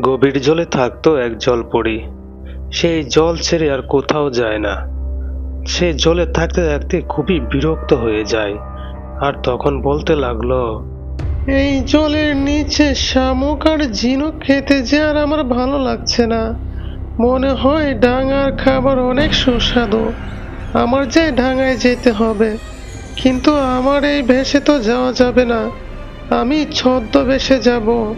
গভীর জলে থাকতো এক জল জলপরি। সেই জল ছেড়ে আর কোথাও যায় না। সে জলে থাকতে থাকতে খুবই বিরক্ত হয়ে যায়। আর তখন বলতে লাগল, এই জলের নিচে শামুক আর ঝিনুক খেতে যে আর আমার ভালো লাগছে না। মনে হয় ডাঙার খাবার অনেক সুস্বাদু। আমার যে ডাঙায় যেতে হবে। কিন্তু আমার এই ভেসে তো যাওয়া যাবে না। আমি ছদ্মবেশে যাব।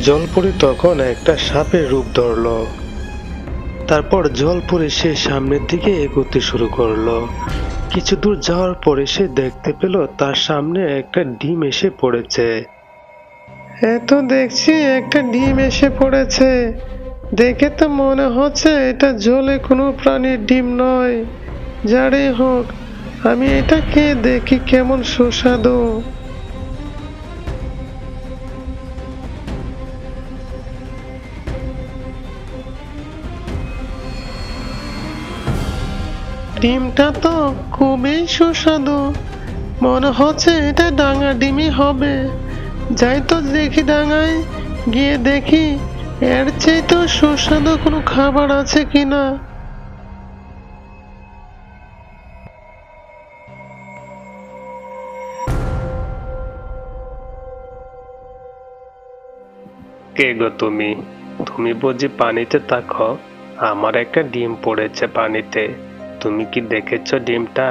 জলপরি তখন একটা সাপের রূপ ধরল। তারপর জলপরি সে সামনের দিকে এগোতে শুরু করল। কিছু দূর যাওয়ার পরে সে দেখতে পেল তার সামনে একটা ডিম এসে পড়েছে। এ তো দেখছি একটা ডিম এসে পড়েছে। দেখে তো মনে হচ্ছে এটা জলে কোনো প্রাণীর ডিম নয়। যারই হোক, আমি এটাকে দেখি কেমন সুস্বাদু। ডিমটা তো খুবই সুস্বাদু। মনে হচ্ছে এটা ডাঙা ডিমই হবে। যাই তো দেখি ডাঙায়, গিয়ে দেখি এর চেয়ে তো সুস্বাদু কোনো খাবার আছে কিনা। কে গো তুমি? তুমি বুঝি পানিতে থাকো? আমার একটা ডিম পড়েছে পানিতে। তুমি কি দেখেছ ডিমটা?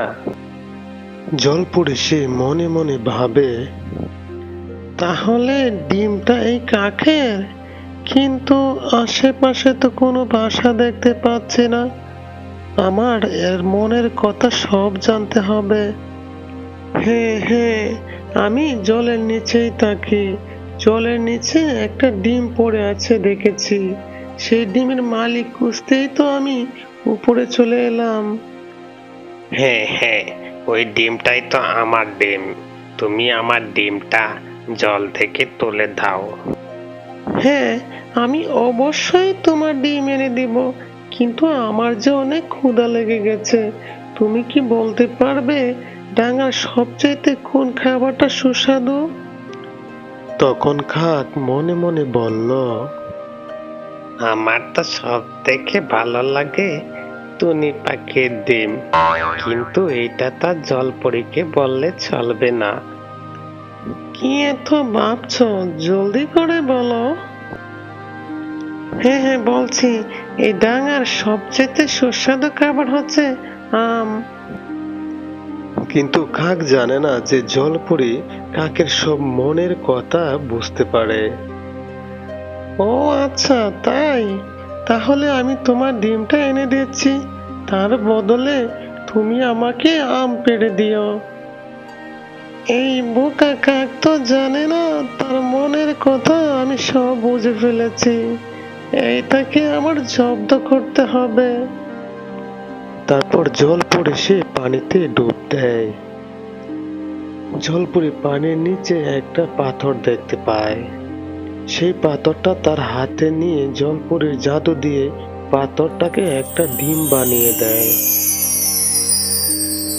জল পড়ে সে মনে মনে ভাবে, তাহলে ডিমটা এই কাকের কিন্তু আশেপাশে তো কোনো বাসা দেখতে পাচ্ছি না। আমার এর মনের কথা সব জানতে হবে। হ্যাঁ হ্যাঁ আমি জলের নিচেই থাকি। জলের নিচে একটা ডিম পড়ে আছে দেখেছি। সেই ডিমের মালিক খুঁজতেই তো আমি উপরে চলে এলাম। হ্যাঁ হ্যাঁ ওই ডিমটাই তো আমার ডিম। তুমি আমার ডিমটা জল থেকে তুলে দাও। হ্যাঁ আমি অবশ্যই তোমার ডিম এনে দিব কিন্তু আমার যে অনেক ক্ষুধা লেগে গেছে। তুমি কি বলতে পারবে ডাঙার সবচাইতে কোন খাবারটা সুস্বাদু? তখন খাক মনে মনে বলল আমার তো সব থেকে ভালো লাগে টুনি পাখির ডিম কিন্তু এইটা তার জলপরীকে বললে চলবে না। কি এত ভাবছ? জলদি করে বলো। হ্যাঁ হ্যাঁ বলছি, এই ডাঙার সবচেয়ে সুস্বাদু খাবার হচ্ছে আম। কিন্তু কাক জানে না যে জলপরি কাকের সব মনের কথা বুঝতে পারে। ও আচ্ছা তাই? তাহলে আমি তোমার ডিমটা এনে দিচ্ছি। তার বদলে তুমি আমাকে আম পেড়ে দিও। এই বোকা কাক তো জানে না, তার মনের কথা আমি সব বুঝে ফেলেছি। এইটাকে আমার জব্দ করতে হবে। তারপর জল পড়ে সে পানিতে ডুব দেয়। জল পড়ে পানির নিচে একটা পাথর দেখতে পায়। সেই পাথরটা তার হাতে নিয়ে জল জলপুরের জাদু দিয়ে পাথরটাকে একটা ডিম বানিয়ে দেয়।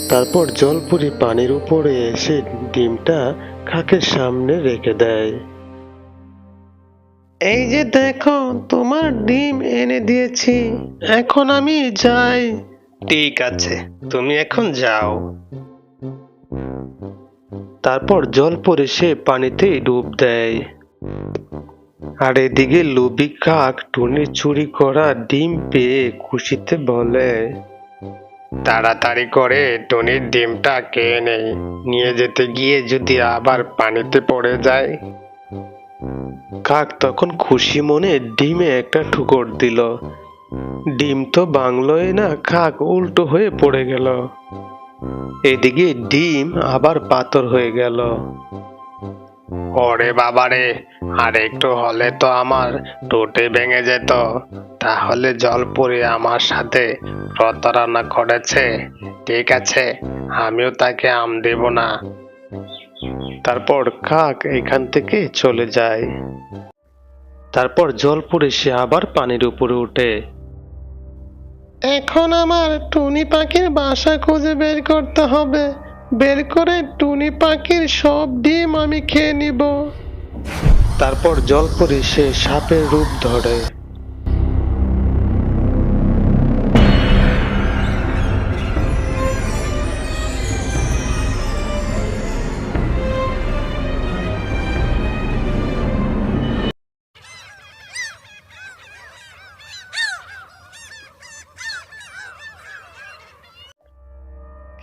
তারপর জলপুরি পানির উপরে এসে ডিমটা খাকের সামনে রেখে দেয়। এই যে দেখো, তোমার ডিম এনে দিয়েছি। এখন আমি যাই। ঠিক আছে, তুমি এখন যাও। তারপর জল পরে সে পানিতে ডুব দেয়। আর এদিকে লুবি কাক টুনি চুরি করা ডিম পেয়ে খুশিতে বলে তাড়াতাড়ি করে টনির ডিমটা খেয়ে নেই। নিয়ে যেতে গিয়ে যদি আবার পানিতে পড়ে যায়? কাক তখন খুশি মনে ডিমে একটা ঠুকর দিল। ডিম তো বাংলোয় না কাক উল্টো হয়ে পড়ে গেল। এদিকে ডিম আবার পাথর হয়ে গেল। ওরে বাবারে, আর একটু হলে তো আমার টোটে ভেঙে যেত। তাহলে জল পরে আমার সাথে প্রতারণা করেছে? ঠিক আছে, আমিও তাকে আম দেব না। তারপর কাক এখান থেকে চলে যায়। তারপর জল পড়ে সে আবার পানির উপরে উঠে। এখন আমার টুনি পাখির বাসা খুঁজে বের করতে হবে। বের করে টুনি পাখির সব ডিম আমি খেয়ে নিব। তারপর জল করে সে সাপের রূপ ধরে।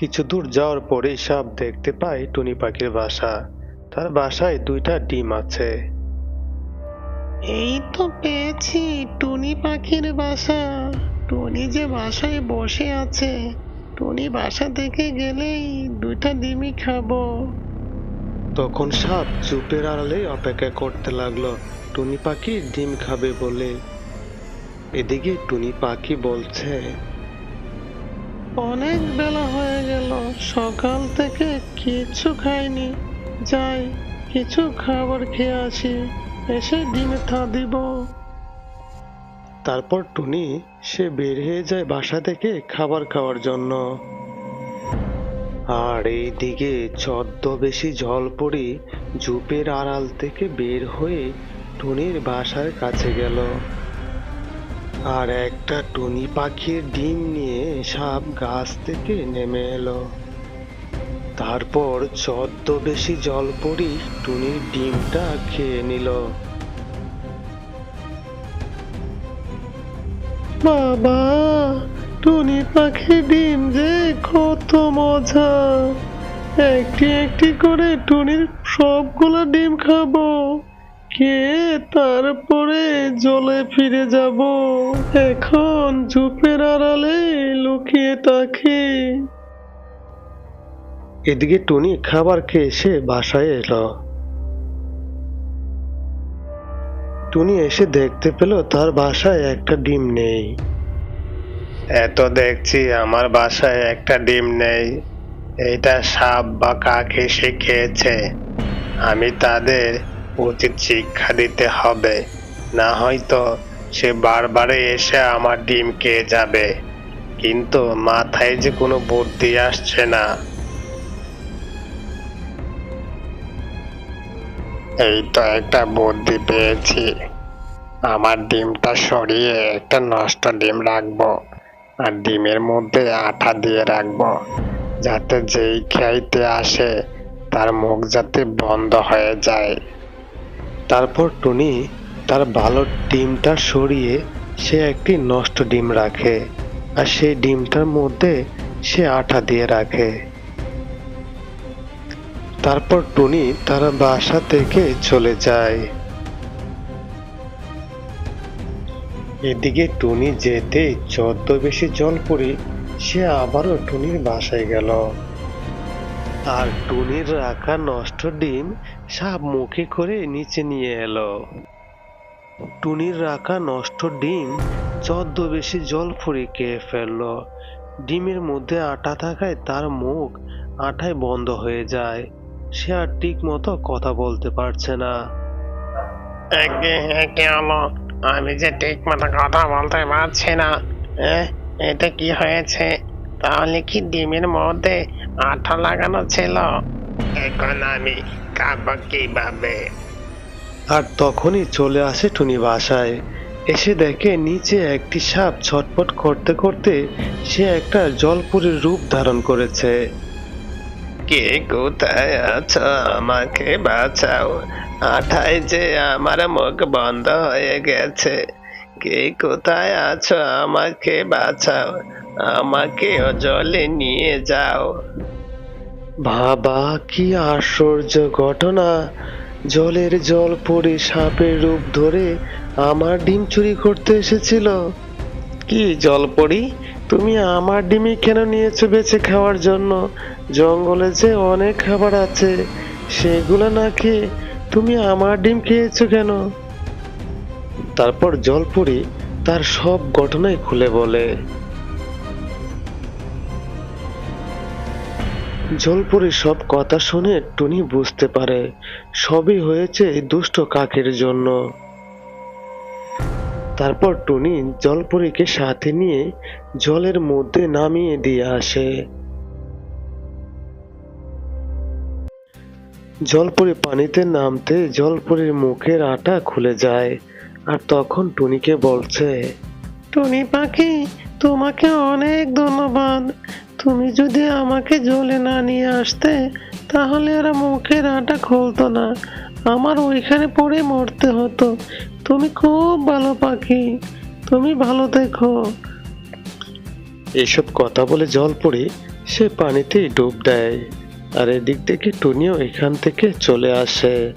কিছু দূর যাওয়ার পরেই সাপ দেখতে পায় টুনি পাখির বাসা। তার বাসায় দুইটা ডিম আছে। এই তো পেয়েছি টুনি পাখির বাসা। টুনি যে বাসায় বসে আছে টুনি বাসা থেকে গেলেই দুইটা ডিমই খাব। তখন সাপ চুপের আড়ালে অপেক্ষা করতে লাগল টুনি পাখি ডিম খাবে বলে। এদিকে টুনি পাখি বলছে অনেক বেলা হয়ে গেল। সকাল থেকে কিছু খাইনি। যাই, কিছু খাবার খেয়ে আসি। এসে ডিমে থা দিব। তারপর টুনি, সে বের হয়ে যায় বাসা থেকে খাবার খাওয়ার জন্য। আর এইদিকে ছদ্মবেশী জলপরি ঝুপের আড়াল থেকে বের হয়ে টুনির বাসার কাছে গেল। আর একটা টুনি পাখির ডিম নিয়ে সাপ গাছ থেকে নেমে এলো। তারপর চোদ্দ বেশি জল জলপরি টুনির ডিমটা খেয়ে নিল। বাবা, টুনি পাখি ডিম যে কত মজা। একটি একটি করে টুনির সবগুলো ডিম খাব। কে তারপরে জলে ফিরে যাব? এখন ঝুপের আড়ালে লুকিয়ে তাকে এদিকে টুনি খাবার খেয়ে এসে বাসায় এলো। টুনি এসে দেখতে পেল তার বাসায় একটা ডিম নেই। এত দেখছি আমার বাসায় একটা ডিম নেই। এটা সাপ বা কাক এসে খেয়েছে। আমি তাদের উচিত শিক্ষা দিতে হবে। না হয়তো সে বারবারে এসে আমার ডিম খেয়ে যাবে। কিন্তু মাথায় যে কোনো বুদ্ধি আসছে না। এই তো একটা বুদ্ধি পেয়েছি। আমার ডিমটা সরিয়ে একটা নষ্ট ডিম রাখব আর ডিমের মধ্যে আঠা দিয়ে রাখব। যাতে যেই খাইতে আসে, তার মুখ যাতে বন্ধ হয়ে যায়। তারপর টুনি তার ভালো ডিমটা সরিয়ে সে একটি নষ্ট ডিম রাখে আর সেই ডিমটার মধ্যে সে আঠা দিয়ে রাখে। তারপর টুনি তার বাসা থেকে চলে যায়। এদিকে টুনি যেতে চোদ্দ বেশি জল পড়ে সে আবারও টুনির বাসায় গেল। আর টুনির রাখা নষ্ট ডিম সাপ মুখে করে নিচে নিয়ে এলো। টুনির রাখা নষ্ট ডিম চোদ্দ বেশি জল ফুরি খেয়ে ফেলল। ডিমের মধ্যে আটা থাকায় তার মুখ আঠায় বন্ধ হয়ে যায়। সে আর ঠিক মতো কথা বলতে পারছে না। আমি যে ঠিক মতো কথা বলতে পারছি না এ, এটা কি হয়েছে? তাহলে কি ডিমের মধ্যে আঠা লাগানো ছিল। এখন আমি খাব কীভাবে আর তখনই চলে আসে টুনি বাসায়। এসে দেখে নিচে একটি সাপ ছটপট করতে করতে সে একটা জলপুরের রূপ ধারণ করেছে। কে কোথায় আছো? আমাকে বাঁচাও। আঠায় যে আমার মুখ বন্ধ হয়ে গেছে। কে কোথায় আছো? আমাকে বাঁচাও। আমাকে জলে নিয়ে যাও। বাবা কি আশ্চর্য ঘটনা। জলের জল পড়ে সাপের রূপ ধরে আমার ডিম চুরি করতে এসেছিল। কি জল পড়ি? তুমি আমার ডিমই কেন নিয়েছো বেছে খাওয়ার জন্য? জঙ্গলে যে অনেক খাবার আছে সেগুলো না খেয়ে তুমি আমার ডিম খেয়েছো কেন? তারপর জলপুরি তার সব ঘটনাই খুলে বলে। জলপুরি সব কথা শুনে টুনি বুঝতে পারে সবই হয়েছে এই দুষ্ট কাকের জন্য। তারপর টুনি জলপুরিকে সাথে নিয়ে জলের মধ্যে নামিয়ে দিয়ে আসে। জলপরি পানিতে নামতে জলপরির মুখের আটা খুলে যায় আর তখন টুনিকে বলছে, টুনি পাখি তোমাকে অনেক ধন্যবাদ। তুমি যদি আমাকে জলে না নিয়ে আসতে, তাহলে আর মুখের আটা খুলতো না। আমার ওইখানে পড়ে মরতে হতো। তুমি খুব ভালো পাখি। তুমি ভালো দেখো। এসব কথা বলে জলপরি সে পানিতেই ডুব দেয়। আর এদিক থেকে টুনিও এখান থেকে চলে আসে।